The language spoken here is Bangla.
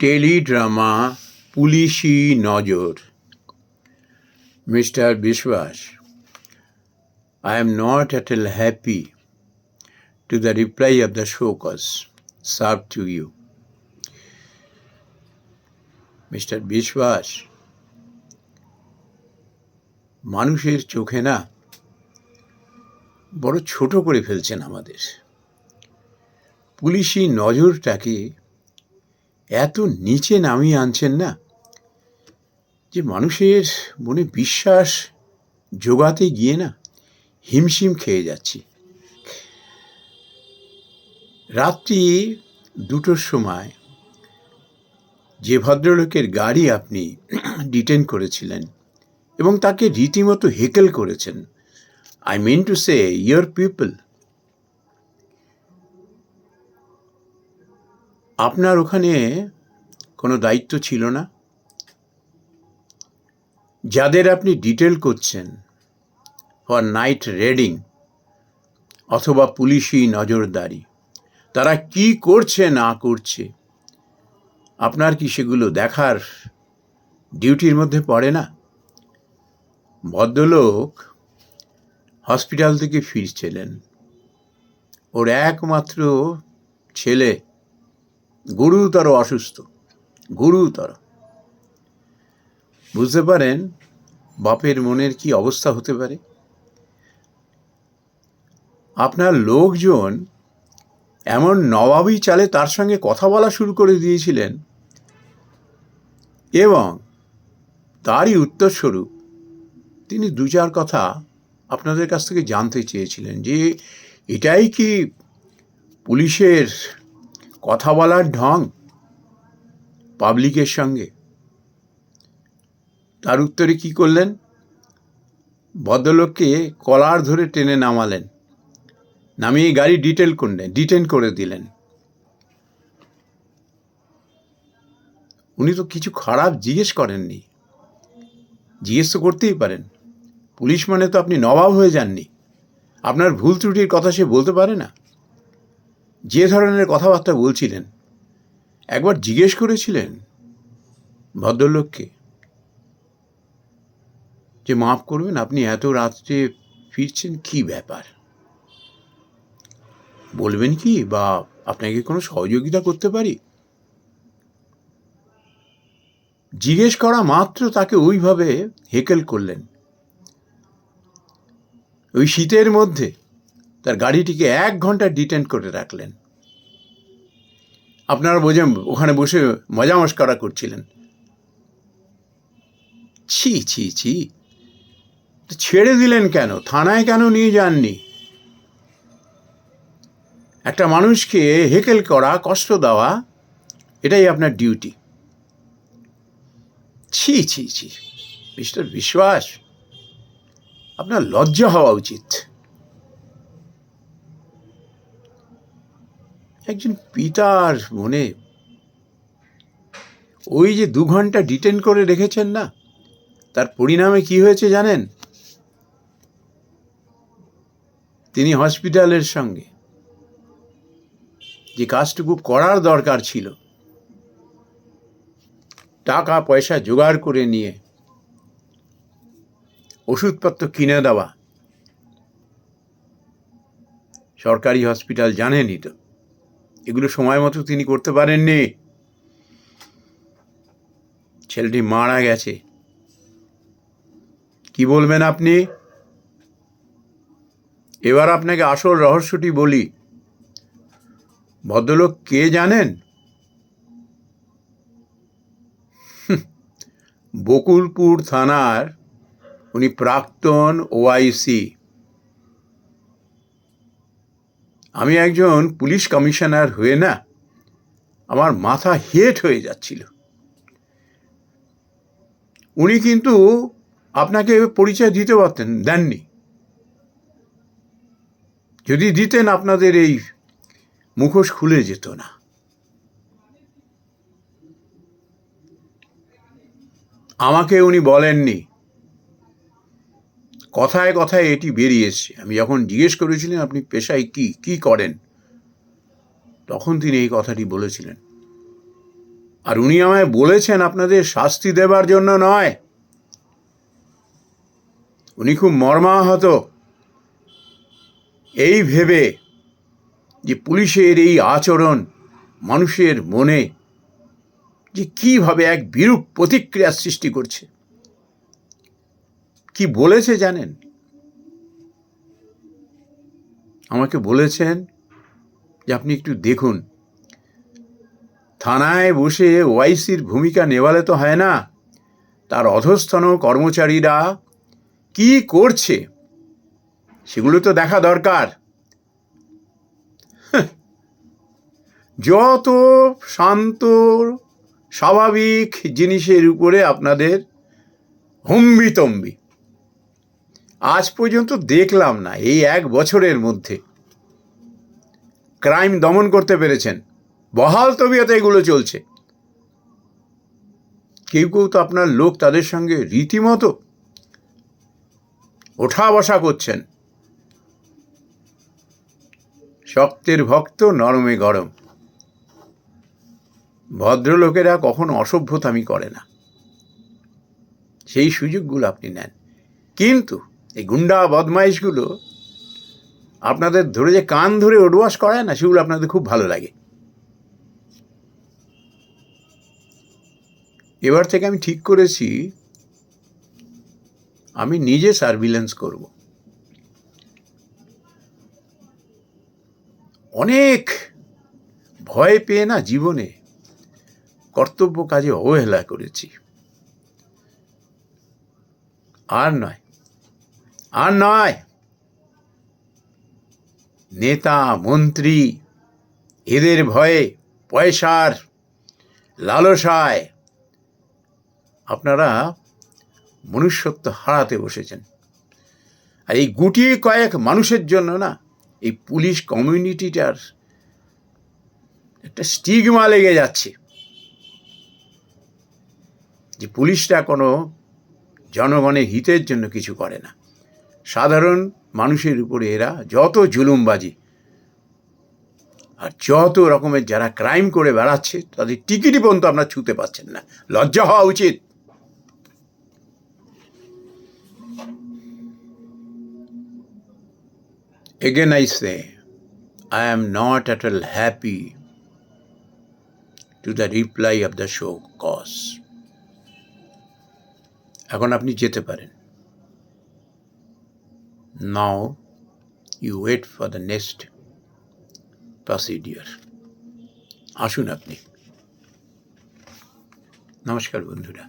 টেলিড্রামা, পুলিশি নজর mister Biswas I am not all happy to the reply of the show cause served to you. Mister Biswas, মানুষের চোখে না বড় ছোট করে ফেলছেন আমাদের পুলিশি নজরটাকে এত নিচে নামিয়ে আনছেন না? যে মানুষের মনে বিশ্বাস জোগাতে গিয়ে না হিমশিম খেয়ে যাচ্ছি। রাত্রি দুটোর সময় যে ভদ্রলোকের গাড়ি আপনি ডিটেন করেছিলেন এবং তাকে রীতিমতো হেকেল করেছেন I mean to say your people আপনার ওখানে কোনো দায়িত্ব ছিল না? যাদের আপনি ডিটেল করছেন ফর নাইট রেডিং অথবা পুলিশি নজরদারি, তারা কি করছে, না করছে, আপনার কি সেগুলো দেখার ডিউটির মধ্যে পড়ে না? ভদ্রলোক হসপিটাল থেকে ফিরছিলেন। ওর একমাত্র ছেলে গুরুতর অসুস্থ, গুরুতর। বুঝতে পারেন বাপের মনের কি অবস্থা হতে পারে? আপনার লোকজন এমন নবাবী চালে তার সঙ্গে কথা বলা শুরু করে দিয়েছিলেন এবং তারই উত্তরস্বরূপ তিনি দু চার কথা আপনাদের কাছ থেকে জানতে চেয়েছিলেন যে এটাই কি পুলিশের কথা বলার ঢং পাবলিকের সঙ্গে। তার উত্তরে কি করলেন? ভদ্রলোককে কলার ধরে টেনে নামালেন। নামিয়ে গাড়ি ডিটেল করলেন, ডিটেন করে দিলেন। উনি তো কিছু খারাপ জিজ্ঞেস করেননি। জিজ্ঞেস তো করতেই পারেন। পুলিশ মানে তো আপনি নবাব হয়ে যাননি। আপনার ভুল ত্রুটির কথা সে বলতে পারে না। যে ধরনের কথাবার্তা বলছিলেন, একবার জিজ্ঞেস করেছিলেন ভদ্রলোককে যে, মাফ করবেন, আপনি এত রাত্রে ফিরছেন কি ব্যাপার? বলবেন কি বা আপনাকে কোনো সহযোগিতা করতে পারি? জিজ্ঞেস করা মাত্র তাকে ওইভাবে হেকেল করলেন। ওই শীতের মধ্যে তার গাড়িটিকে এক ঘণ্টা ডিটেন করে রাখলেন। আপনারা বোঝেন, ওখানে বসে মজা মস্করা করছিলেন। ছি ছি ছি। ছেড়ে দিলেন কেন? থানায় কেন নিয়ে যাননি? একটা মানুষকে হেকেল করা, কষ্ট দেওয়া, এটাই আপনার ডিউটি। ছি ছি ছি। মিস্টার বিশ্বাস, আপনার লজ্জা হওয়া উচিত। একজন পিতার মনে ওই যে দু ঘণ্টা ডিটেন করে রেখেছেন না? তার পরিণামে কি হয়েছে জানেন? তিনি হসপিটালের সঙ্গে। যে কাজটুকু করার দরকার ছিল। টাকা পয়সা জোগাড় করে নিয়ে ওষুধপত্র কিনে দেওয়া। সরকারি হসপিটাল জানেনই তো। এগুলো সময় মতো তিনি করতে পারেননি। ছেলেটি মারা গেছে। কি বলবেন আপনি? এবার আপনাকে আসল রহস্যটি বলি। ভদ্রলোক কে জানেন? বকুলপুর থানার উনি প্রাক্তন ওআইসি। আমি একজন পুলিশ কমিশনার হয়ে না, আমার মাথা হেট হয়ে যাচ্ছিল। উনি কিন্তু আপনাকে পরিচয় দিতে পারতেন, দেননি। যদি দিতেন, আপনাদের এই মুখোশ খুলে যেত না। আমাকে উনি বলেননি কথায় কথায় এটি বেরিয়ে এসছে আমি যখন জিজ্ঞেস করেছিলেন, আপনি পেশায় কি? কি করেন? তখন তিনি এই কথাটি বলেছিলেন, আর উনি আমায় বলেছেন আপনাদের শাস্তি দেবার জন্য নয়। উনি খুব মর্মাহত। এই ভেবে যে পুলিশের এই আচরণ মানুষের মনে যে কীভাবে এক বিরূপ প্রতিক্রিয়া সৃষ্টি করছে কি বলেছে জানেন? আমাকে বলেছেন যে আপনি একটু দেখুন। থানায় বসে ওয়াইসির ভূমিকা নেওয়ালে তো হয় না। তার অধস্থন কর্মচারীরা কি করছে? সেগুলো তো দেখা দরকার। যত শান্ত, স্বাভাবিক জিনিসের উপরে আপনাদের হম্বিতম্বি। আজ পর্যন্ত দেখলাম না এই এক বছরের মধ্যে। ক্রাইম দমন করতে পেরেছেন। বহাল তবিয়তে এগুলো চলছে। কেউ কেউ তো আপনার লোক তাদের সঙ্গে রীতিমতো ওঠা বসা করছেন। শক্তের ভক্ত, নরমে গরম। ভদ্রলোকেরা কখনো অসভ্যতামি করে না। সেই সুযোগগুলো আপনি নেন। কিন্তু এই গুন্ডা বদমাইশগুলো আপনাদের ধরে যে কান ধরে ওডওয়াশ করায় না, সেগুলো আপনাদের খুব ভালো লাগে। এবার থেকে আমি ঠিক করেছি, আমি নিজে সার্ভিলেন্স করব। অনেক ভয় পেয়ে না জীবনে কর্তব্য কাজে অবহেলা করেছি। আর নয় আর নয়, নেতা, মন্ত্রী, এদের ভয়ে, পয়সার লালসায় আপনারা মনুষ্যত্ব হারাতে বসেছেন। আর এই গুটি কয়েক মানুষের জন্য না, এই পুলিশ কমিউনিটিটার একটা স্টিগমা লেগে যাচ্ছে। যে পুলিশটা কোনো জনগণের হিতের জন্য কিছু করে না। সাধারণ মানুষের উপরে এরা যত জুলুমবাজি আর যত রকমের যারা ক্রাইম করে বেড়াচ্ছে তাদের টিকিটই পর্যন্ত আপনার ছুতে পাচ্ছেন না। লজ্জা হওয়া উচিত। Again, I say, I am not at all happy to the reply of the show cause. এখন আপনি যেতে পারেন। now you wait for the next procedure আসুন আপনি নমস্কার বন্ধুরা